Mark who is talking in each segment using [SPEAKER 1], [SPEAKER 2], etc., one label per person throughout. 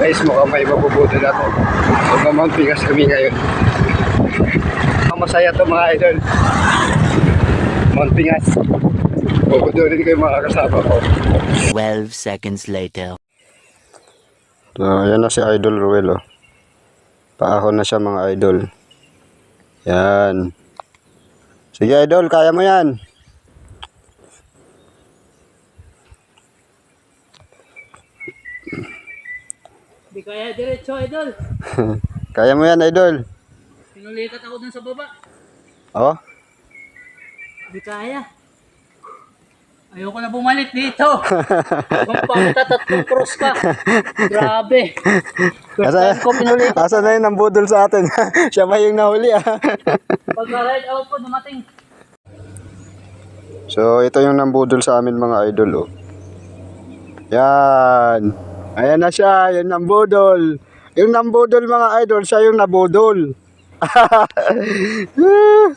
[SPEAKER 1] Guys, mukhang may mabubudol ako. Magmamount Pikas kami ngayon. Ang masaya to mga idol. Mount Pingas. Bubudulin ko yung mga kasama ko.
[SPEAKER 2] 12 seconds later.
[SPEAKER 1] So, yan na si Idol Ruel, oh. Paahon na siya mga idol. Yan. Sige idol, kaya mo yan.
[SPEAKER 3] Hindi kaya diretso, idol.
[SPEAKER 1] Kaya mo yan idol.
[SPEAKER 3] Pinulikat ako dun sa baba.
[SPEAKER 1] Oh,
[SPEAKER 3] Hindi kaya. Ayoko na bumalik dito. Kung pagtatatlong cross ka. Grabe. First
[SPEAKER 1] asa,
[SPEAKER 3] time ko pinulikat.
[SPEAKER 1] asa na yun ang budol sa atin? siya ba yung nahuli ah?
[SPEAKER 3] Pag ride out ko, dumating.
[SPEAKER 1] so, ito yung nambudol sa amin mga idol, oh. Yan. Ayan na siya, yung nambudol. Yung nambudol mga idol, siya yung nabudol.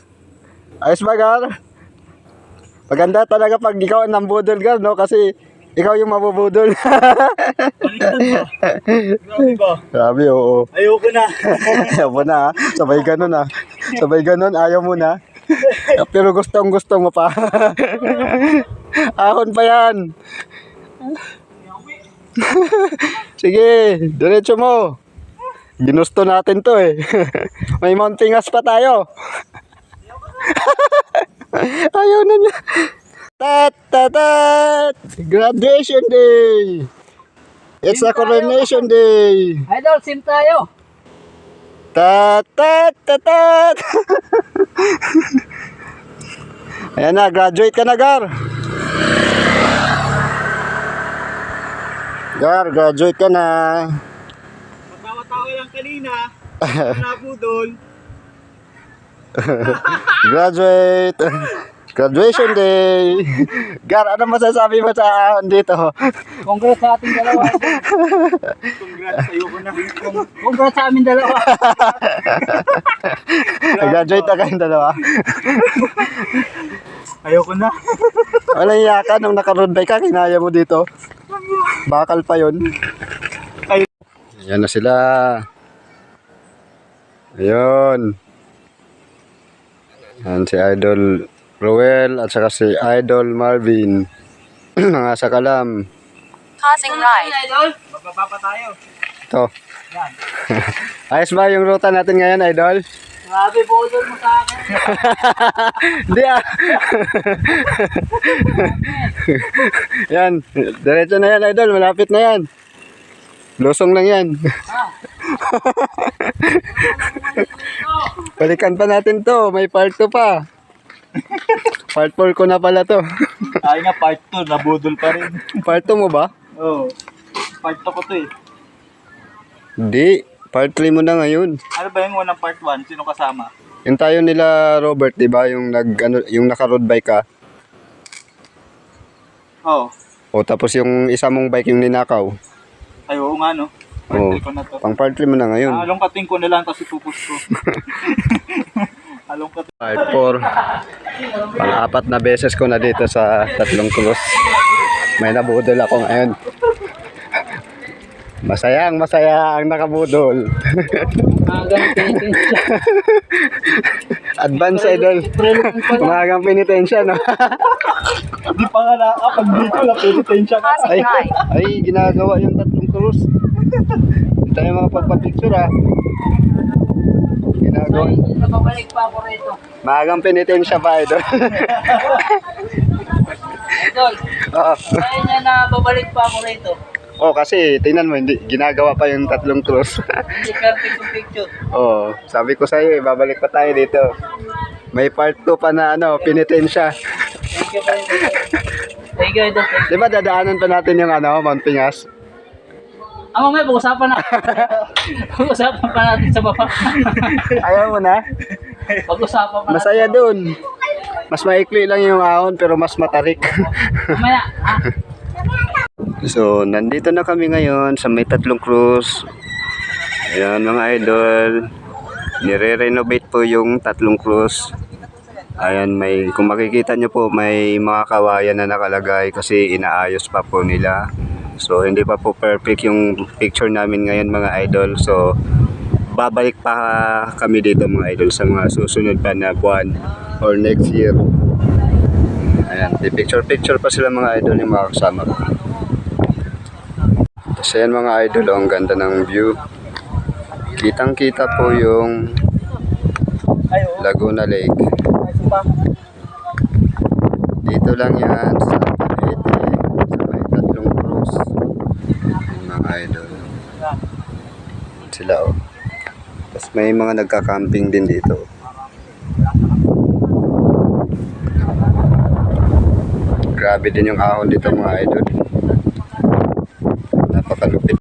[SPEAKER 1] Ayos ba, Gar? Maganda talaga pag ikaw ang nambudol, Gar, no? Kasi ikaw yung mabubudol.
[SPEAKER 3] Grabe ba?
[SPEAKER 1] Grabe, oo.
[SPEAKER 3] Ayoko na.
[SPEAKER 1] Ayaw mo na, ah. sabay ganun ah. Sabay ganun, ayaw mo na. Pero gustong gustong mo pa. Ahon pa yan. Sige, diretso mo. Ginusto natin to eh. May mountingas pa tayo. Ayaw na niya. Tat, tat, tat. Graduation day. It's a coronation day.
[SPEAKER 3] Idol, sim tayo.
[SPEAKER 1] Tat, tat, tat, tat. Ayan na, graduate ka na, Gar. Gar, graduate ka na.
[SPEAKER 3] Matawa-tawa lang kanina. Nabudol.
[SPEAKER 1] Graduate. Graduation day. Gar, ano masasabi mo sa ahon dito?
[SPEAKER 3] Congrats sa ating dalawa.
[SPEAKER 4] Congrats, ayoko na.
[SPEAKER 3] Congrats sa amin dalawa.
[SPEAKER 1] Graduate na kayong dalawa.
[SPEAKER 4] Ayoko na.
[SPEAKER 1] Walang iya ka nung nakaroon ka, kinaya mo dito. Bakal pa yon. Ayan na sila. Ayun. Yan si Idol Roel at saka si Idol Marvin. Mga sakalam.
[SPEAKER 5] Causing ride.
[SPEAKER 3] Idol.
[SPEAKER 4] Magbaba pa tayo.
[SPEAKER 1] Ito. Ayos ba yung ruta natin ngayon, Idol?
[SPEAKER 3] Grabe, budol mo sa akin.
[SPEAKER 1] Hindi ah. yan. Diretso na yan, Idol. Malapit na yan. Lusong lang yan. Balikan pa natin to. May part 2 pa. Part 4 ko na pala to.
[SPEAKER 4] Ay nga, part 2, nabudol pa rin.
[SPEAKER 1] Part 2 mo ba?
[SPEAKER 4] Oo. Oh. Part 2 ko to eh.
[SPEAKER 1] Hindi. Part 3 mo na ngayon.
[SPEAKER 4] Ano ba yung unang part 1? Sino kasama?
[SPEAKER 1] Yung tayo nila Robert, 'di ba, yung nag ano, yung naka-road bike ka.
[SPEAKER 4] Oo. Oh.
[SPEAKER 1] O tapos yung isa mong bike yung ninakaw.
[SPEAKER 4] Ay, oo nga no. Part. 3 ko na to.
[SPEAKER 1] Pang part 3 mo na ngayon.
[SPEAKER 4] Ah, alongkating ko na lang tapos ipupus ko. alongkating.
[SPEAKER 1] Part 4. Pang-apat na beses ko na dito sa tatlong krus. May nabudol ako ngayon. Masayang masaya ang nakabudol.
[SPEAKER 3] Hanggang tinitin siya.
[SPEAKER 1] Advance idol. Umagang penitensya, no?
[SPEAKER 4] Di pa nga na, ah, pag dito, napilitensya ka.
[SPEAKER 1] Ay, ay, ginagawa yung tatlong krus. Hindi tayo makapagpa-picture, ha? Ginagawa.
[SPEAKER 3] Ay, pa ako rito.
[SPEAKER 1] Maagang penitensya pa, idol.
[SPEAKER 3] Idol,
[SPEAKER 1] Oo.
[SPEAKER 3] kaya niya na babalik pa ako rito.
[SPEAKER 1] Oh, kasi tingnan mo, hindi, ginagawa pa yung tatlong cross. Oh, sabi ko sa'yo, eh, babalik pa tayo dito. May part 2 pa na ano, penitensya.
[SPEAKER 3] Thank you.
[SPEAKER 1] Di ba dadaanan pa natin yung ano, Mount Pingas?
[SPEAKER 3] Ah, mamaya, pag-usapan na. pag-usapan pa natin sa baba.
[SPEAKER 1] Ayaw mo na?
[SPEAKER 3] pag-usapan pa natin.
[SPEAKER 1] Masaya dun. Mas maikli lang yung ahon pero mas matarik.
[SPEAKER 3] Mamaya, ah.
[SPEAKER 1] so, nandito na kami ngayon sa may tatlong cruise. Ayan mga idol. Nire-renovate po yung tatlong cruise. Ayan, may, kung makikita nyo po, may mga kawayan na nakalagay kasi inaayos pa po nila. So hindi pa po perfect yung picture namin ngayon mga idol. So babalik pa kami dito mga idol sa mga susunod pa na buwan or next year. Ayan, di picture picture pa sila mga idol yung mga kasama ko. Tapos ayan mga idol, oh, ang ganda ng view. Kitang kita po yung. Laguna Lake. Dito lang yan sa Cavite, sa may tatlong cruise. Mga idol. Sila oh. Tapos may mga nagka-camping din dito. Grabe din yung ahon dito mga idol. hasta los